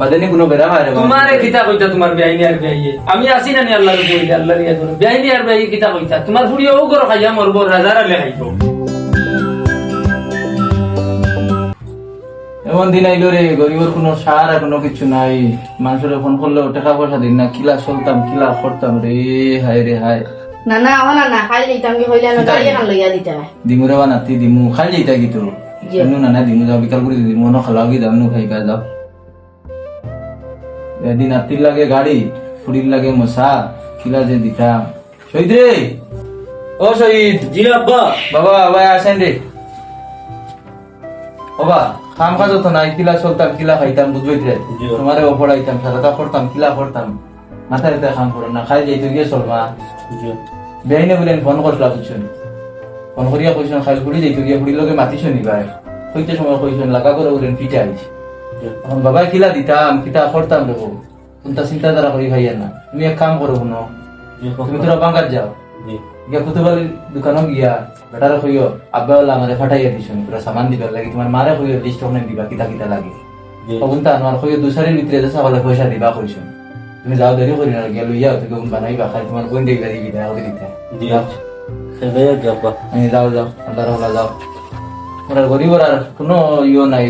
বাদেনি কোনো বেড়া মারে তোমারে কিতা কইতা তোমার বেআইনি আর বেআইয়ে। আমি আসি না নি আল্লাহর আল্লাহর ইয়া বেআইনি আর বেআইয়ে কিতা কইতা তোমার ফুড়িও ও খাইয়া মরব রাজার আলে খাইতো এমন দিন আইলো রে গরিবের কোনো সার কোনো কিছু নাই। মানুষের ফোন করলে টাকা পয়সা দিন না কিলা চলতাম কিলা করতাম রে হায় রে হায়। না না আমার না না খাই দিতাম কি হইলে না গাড়ি এখন লইয়া দিতে হয়। দিমুরে বা নাতি দিমু খাই যাইতা কি তোর? না না দিমু যাও বিকাল করে দিমু ন খালাও কি দাম নু খাইবা যাও। এদিন নাতির লাগে গাড়ি ফুড়ির লাগে মশা কিলা যে দিতাম শহীদ রে! ও শহীদ! জি আব্বা। বাবা আসেন রে। বাবা কাম কাজ হতো না কিলা চলতাম কিলা খাইতাম বুঝবই রে? তোমারে ও পড়াইতাম সারাটা করতাম কিলা করতাম। মাথা রেতে কাম করো না খাই যাইতো গিয়ে চলবা? বেআইনে বলেন ফোন বুঝছেন ফোন করিয়া কইছেন খাইল ফুড়ি যাইতো গিয়ে ফুড়ির লগে মাতিছ নিবাই কইতে সময় কইছেন লাগা করে বলেন পিঠা আইছে বাবা কিলা দিতাম কিতা করতাম দেখো। কোনটা চিন্তাধারা করি ভাইয়া না। তুমি এক কাম করো শুনো তুমি তোরা বাঙ্গার যাও। গিয়া কুতুবালি দোকানত গিয়া বেটারে কইও আব্বা ওলা আমারে ফাটাইয়া দিছ পুরা সামান দিবার লাগি। তোমার মারে কইও লিস্ট অনেক দিবা কিতা কিতা লাগে। তখন তা আমার কইও দুসারের ভিতরে যে সকলে পয়সা দিবা কইছো তুমি যাও দেরি করি না গিয়া লইয়া তুমি গুণ বানাইবা খালি তোমার বোন দেখবা দিবি না ওকে দিতে যাও। যাও হলা যাও। ওরা গরিবর আর কোনো ইয়ে নাই।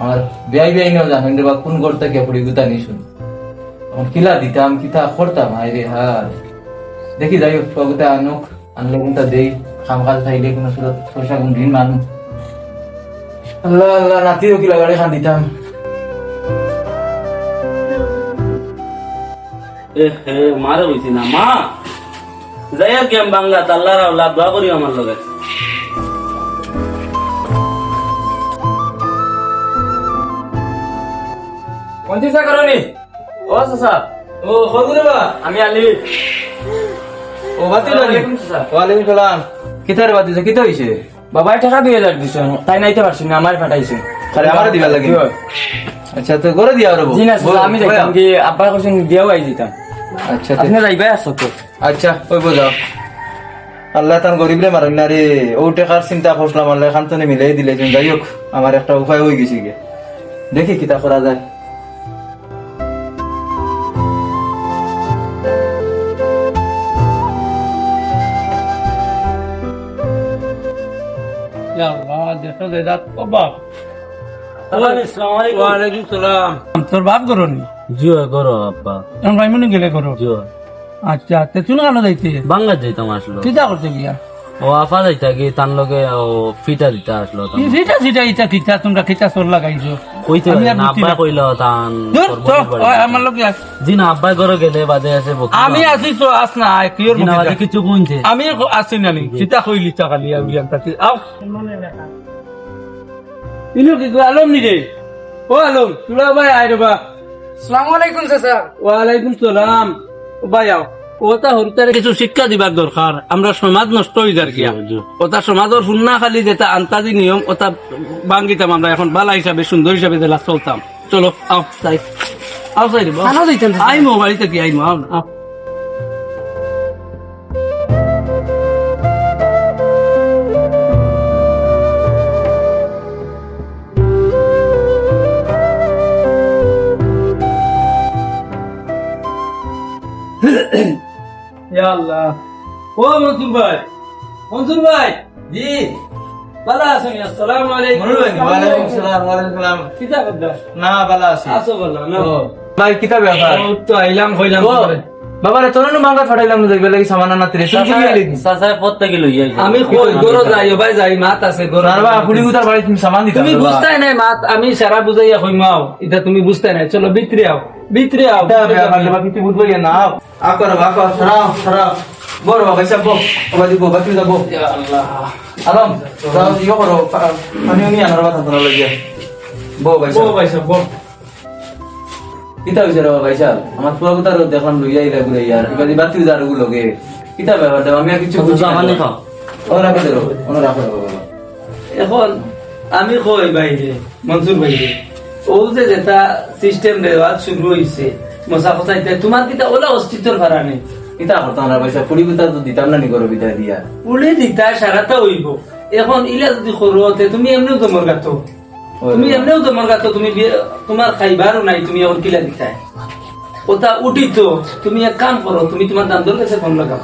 আমার বিয়াই বিয়াই নেও জানেন রে বা কোন করতে কে পড়ি গুতা নিশুন এখন কিলা দিতাম, কিতা করতাম হাই রে হার দেখি যাই হোক পগুতা আনুক, আনলে কোনটা দেই খাম খাল খাইলে কোনো সুরত পয়সা কোন দিন মানু। আল্লাহ আল্লাহ নাতিও কিলা গাড়ি খান দিতাম। মারে হইছি না, মা। যাই কেম বাংলা তাল্লার লাভ দোয়া করি আমার লগে। কোন চিন্তা করনি। ও চাচা ও খগুরে বা আমি আলি ও বাতি বানি ওয়ালাইকুম সালাম। কিতারে বাতি কিতা হইছে? বাবাই টাকা দুই হাজার দিছে তাই নাইতে পারছি না আমার ফাটাইছে খালি আমারে দিবা লাগে। আচ্ছা তো করে দিয়া রবো। জি না আমি যাইতাম কি আব্বা কইছেন দিয়াও আই যেতাম আচ্ছা আপনি যাইবাই আছো তো? আচ্ছা ওই বোঝাও আল্লাহ তান গরিব রে মারেন না রে। ও টাকার চিন্তা করলাম আল্লাহ খান তো মিলাই দিলে যাই হোক আমার একটা উপায় হয়ে গেছে গে দেখি কিতা করা যায়। দেখো দেদাত ও বাপ। ওয়ালাইকুম সালাম। তোর বাপ করনি জিও করো আব্বা। এখন ভাইমনি গেলে করো জিও আচ্ছা তে চুল কালো যাইতে? বাংলা যাইতাম আসলো। কিতা করতে গিয়া? ও আফা যাইতা কি তার লগে ও ফিটা দিতে আসলো কি সিটা সিটা ইটা কিতা তোমরা কিতা চোর লাগাইছো? কইতে আমি পারি না বুঝি আব্বা না। কইলো তান আমার জি না আব্বা ঘরে গেলে বাদে আছে আমি আছি তো আস না কিছু কইছে আমি আছি না নি কিতা কইলি তা খালি আমি তাতে আও। ইলো কি আলম নি রে ও আলম তুলা ভাই আই রে বা। আসসালামু আলাইকুম চাচা ওয়ালাইকুম সালাম। ভাই আও ওটা হরতারে কিছু শিক্ষা দিবার দরকার। আমরা সমাজ নষ্ট হয়ে যার কিয়া। ওটা সমাজের শুননা খালি যেটা আন্তাজি নিয়ম ওটা ভাঙ্গিতাম আমরা। এখন বালা হিসাবে সুন্দর হিসাবে যেটা চলতাম। চলো আও তাই আও তাই রে। আইমো বাড়িতে কি আইমো? আও। আল্লাহ ও মনসুর ভাই মনসুর ভাই জি ভালো আছেন আসসালামু আলাইকুম ওয়ালাইকুম সালাম ওয়ালাইকুম সালাম কিতা করদা না ভালো আছি আসো বলো না ভাই কিতা ব্যাপার তো আইলাম কইলাম ও, বাবা রে তোর মাঙ্গা ফাটাইলাম না দেখবে লাগি সামান না তিরে শুন কি গেলি সাসা প্রত্যেকে লই যাইছে আমি কই গরো যাই ভাই যাই মাত আছে গরো আর বা পুরি গুতার বাড়ি তুমি সামান দিতা তুমি বুঝতাই নাই মাত আমি সারা বুঝাইয়া কইমাও এটা তুমি বুঝতাই নাই। চলো ভিতরে আও। ভিতরে আও। ব্যাপার লেবা কিছু বুঝব না আও। আকর আকর সরাও সরাও বড় বাবা ইসা বো বাবা দিব বাকি যাব। আলম যাও ইয়ে করো পা- পানি নি আনার কথা তোরা লাগিয়া। বো ভাই বো ভাই সব কিতা হইছে রে বাবা ইসা আমার পুরা গুতার দেখলাম লইয়া ইলা ঘুরে ইয়ার এবারে বাতি যার গুলোকে কিতা ব্যাপার দেব আমি আর কিছু বুঝি না জামানি খাও। ও রাখো ও রাখো রে এখন আমি কই বাইরে মনসুর বাইরে ও যে যেটা সিস্টেম দেওয়া শুরু হইছে মশা ফসাইতে তোমার কিতা ওলা অস্তিত্বর ভাড়া নেই কিতা করতাম না পয়সা পুরি গুতা তো দিতাম না নি করো বিদায় দিয়া। উলে দিতা সারাটা হইব। এখন ইলা যদি করো তুমি এমনিও তোমার গাতো তুমি এমনিও তোমার কাছে তুমি তোমার খাইবারও নাই তুমি এখন কিলা দিতাই ওটা উঠি তো তুমি এক কাম করো তুমি তোমার দান্দর কাছে ফোন লাগাও।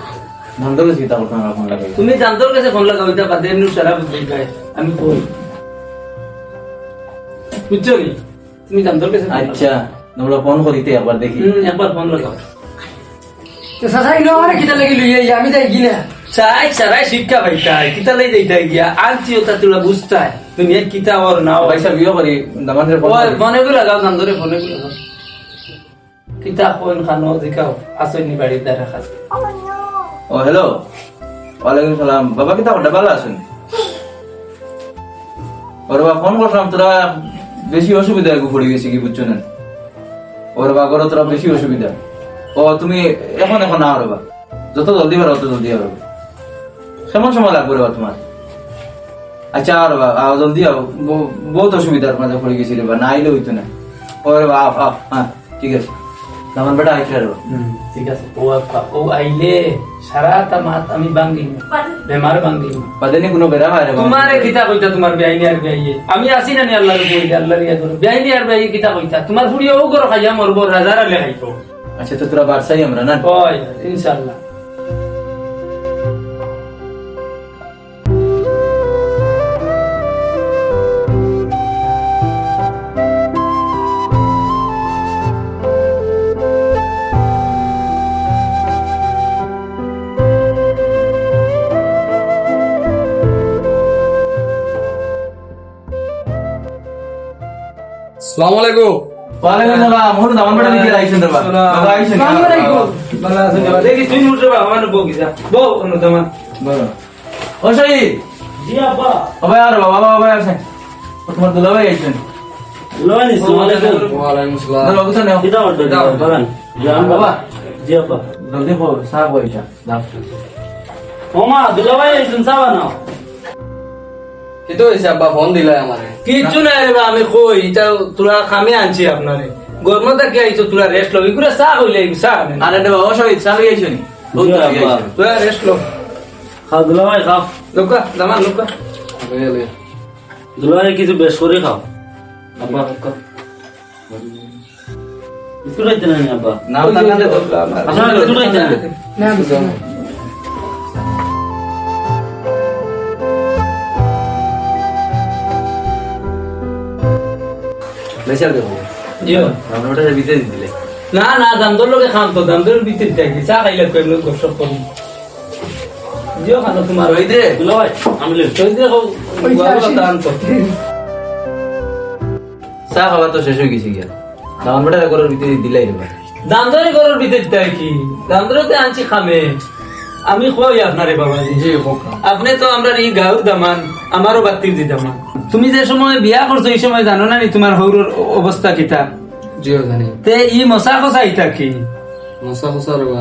ধন্দর গেছি তা করতাম ফোন লাগাই। তুমি দান্দর কাছে ফোন লাগাও এটা বাদে এমনি সারা বুঝে যায় আমি কই? বুঝছ নি? তুমি দান্দর কাছে আচ্ছা তোমরা ফোন করিতে একবার দেখি। একবার ফোন লাগাও। তো আমার কিতা লাগি লইয়া আমি যাই গিনা চাই সারাই শিক্ষা পাইতাই কিতা লাই যাইতাই গিয়া আনছি ওটা তোরা বুঝতাই। তুমি এক কিতা ওর নাও পয়সা করি দামানেরগুলো কিতা কোন খানো দেখাও আসনি বাড়ির দ্বারা খাস। ও হ্যালো ওয়ালাইকুম সালাম। বাবা কিতা করতে ভালো আছেন? ওর বাবা ফোন করলাম তোরা বেশি অসুবিধা পড়ে গেছি কি বুঝছ না? ওর বাবা করো তোরা বেশি অসুবিধা। ও তুমি এখন এখন না রে বা যত জলদি পারো তত জলদি পারো কেমন সময় লাগবে বা তোমার? আচ্ছা আর জলদি আও। বহুত অসুবিধার মাঝে পড়ে গেছি রে বা না আইলে হইতো না। ও রে বা আও আও হ্যাঁ ঠিক আছে। আমার বেটা আইসা রে। বা। ঠিক আছে। ও আপা ও আইলে সারাটা মাত আমি বাঙ্গি বেমার বাঙ্গি বাদেনি কোনো বেড়া হয়। তোমারে কিতা কইতা তোমার বেআইনি আর বেআইয়ে? আমি আসি না নি আল্লাহর কইতা আল্লাহর ইয়া করো। বেআইনি আর বেআইয়ে কিতা কইতা? তোমার ফুড়ি ও করো খাইয়া মরবো রাজার আলে খাইতো আচ্ছা তো তোরা বারসাই আমরা না? ওই ইনশাআল্লাহ। আসসালামু আলাইকুম। ওয়ালাইকুম সালাম মোর দামান বেটা নিতে আইছেন রে বা বাবা আইছেন আসসালামু আলাইকুম। ভালো আছেন বাবা? দেখি তুই উঠে বা আমার বউ কিতা বউ অনু তোমার বলো। ও শহীদ। জি আব্বা। বাবা আর বাবা বাবা আছেন তোমার দুলাভাই আইছেন। লয় নিছি ওয়ালাইকুম ওয়ালাইকুম দাও বাবু নেও। অর্ডার দাও বাগান জান বাবা। জি আব্বা। জলদি হো সাহ বইটা। দাও। ওমা দুলাভাই আইছেন চাবা নাও কিতো হইছে আব্বা ফোন দিলাই আমারে। কিচ্ছু নাই রে আমি কই এটা তোরা কামে আনছি আপনারে। গরমতা কি আইছো তোরা রেস্ট লো ইগুলা চা হইলে চা। আরে রে বাবা শহীদ সাহ লই আইছনি ও জি তো আব্বা। আইছেন তোরা রেস্ট লো খাও দুলাভাই খাও। লোকা দামান লোকা। দুলাভাই কিছু বেশ করে খাও। আব্বা। রাইতে তো রাইতে না লেসার দেবো। আমরা ওটা ভিতরে দিলে। না না দামদর লগে খাম তো দামদর ভিতরে থাকি চা খাইলে কই লোক গসব করি জিও খানো তোমার। শহীদ রে। দুলাভাই আমি পয়সা আসি। আনতো চা খাওয়া তো শেষ হয়ে গেছে গিয়া। দামান বেটা ঘরের ভিতরে দিলাই রে কি? দামদরতে আনছি খামে। আমি কই আপনারে বাবাজি। জি হোক আপনি তো আমরা এই গাঁর দামান আমারও বাতির দি দামান। তুমি যে সময় বিয়া করছ এই সময় জানো না নি তোমার হৌরর অবস্থা কিতা জিও জানি। তে ই মশা ইতা কি? মশা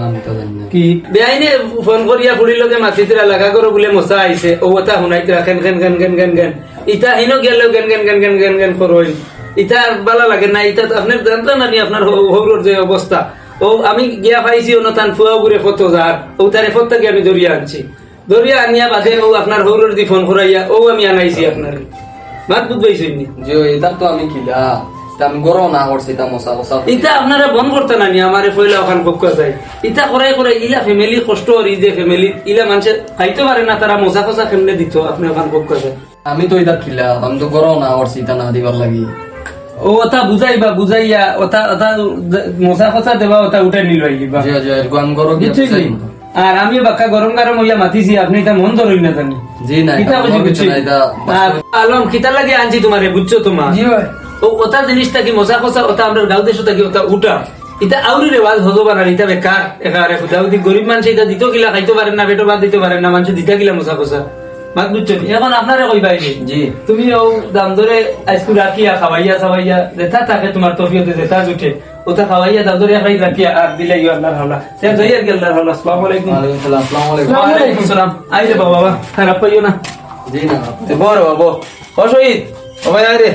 আমি তো জানি না। কি? বেআইনে ফোন করিয়া লগে মাতিতরা লাগা করো বলে মশা আইছে ও ওটা শুনাইতরা কেন কেন কেন কেন কেন কেন ইটা হিনো গেল কেন কেন কেন কেন কেন কেন করই ইটা আর বালা লাগে না ইটা তো আপনার জানতো না নি আপনার হৌরর যে অবস্থা ও আমি গিয়া পাইছি অনতান ফুয়া ঘুরে কত যার ও তারে ফত্তাকে আমি দরিয়া আনছি। দরিয়া আনিয়া বাদে ও আপনার হৌরর দি ফোন করাইয়া ও আমি আনাইছি আপনার মাত বুঝবাইছি নি জিও এটা তো আমি কিলা। তা আমি গরম না করছি তা মশা খসা ইটা আপনারা বন্ধ করতে না নি আমারে ওখান পক্ষ যায় ইটা করাই করে ইলা ফ্যামিলি কষ্ট আর ই যে ফ্যামিলি ইলা মানুষে খাইতে পারে না তারা মজা কষা কেমনে দিত আপনি ওখান পক্ষ যায় আমি তো এটা কিলা আমি তো গরম না করছি তা না দিবার লাগি। ও ওটা বুঝাইবা বুঝাইয়া ওটা ওটা মশা কষা দেবা ওটা উঠাই নিল আইবা জিও জিও এরকম আমি গরম আর আমি বাক্কা গরম গরম হইয়া মাতিছি আপনি এটা মন ধরই না জানি জি না কিতা বুঝি বুঝছি? এটা আলম কিতা লাগে আনছি তোমারে বুঝছ তোমার? জি ভাই। ও ওটা জিনিসটা কি মশা কষা ওটা আমরা গাঁও দেশ কি ওটা উঠা এটা আউরি রেওয়াজ হতো পারে না এটা বেকার একারে খুদাউদি গরিব মানুষ এটা দিত গিলা খাইতে পারে না বেটো বাদ দিতে পারে না মানুষ দিতা গিলা মজা কষা মাত বুঝছ নি? এখন আপনারে কই পাইনি? জি। তুমি ও দাম ধরে আইসকুল রাখিয়া খাওয়াইয়া খাওয়াইয়া যেটা থাকে তোমার তফিয়তে যেটা জুটে। ওটা খাওয়াইয়া ধরে খাই রাখিয়া আর দিলে ইউ আল্লাহর হাওলা। সে যাই আর গেল আল্লাহর হাওলা। আসসালামু আলাইকুম। ওয়ালাইকুম সালাম আসসালামু আলাইকুম। ওয়ালাইকুম সালাম। আই রে বাবা। খারাপ পাইও না। জি না। বড় বাবা। ও শহীদ। ও ভাই আয় রে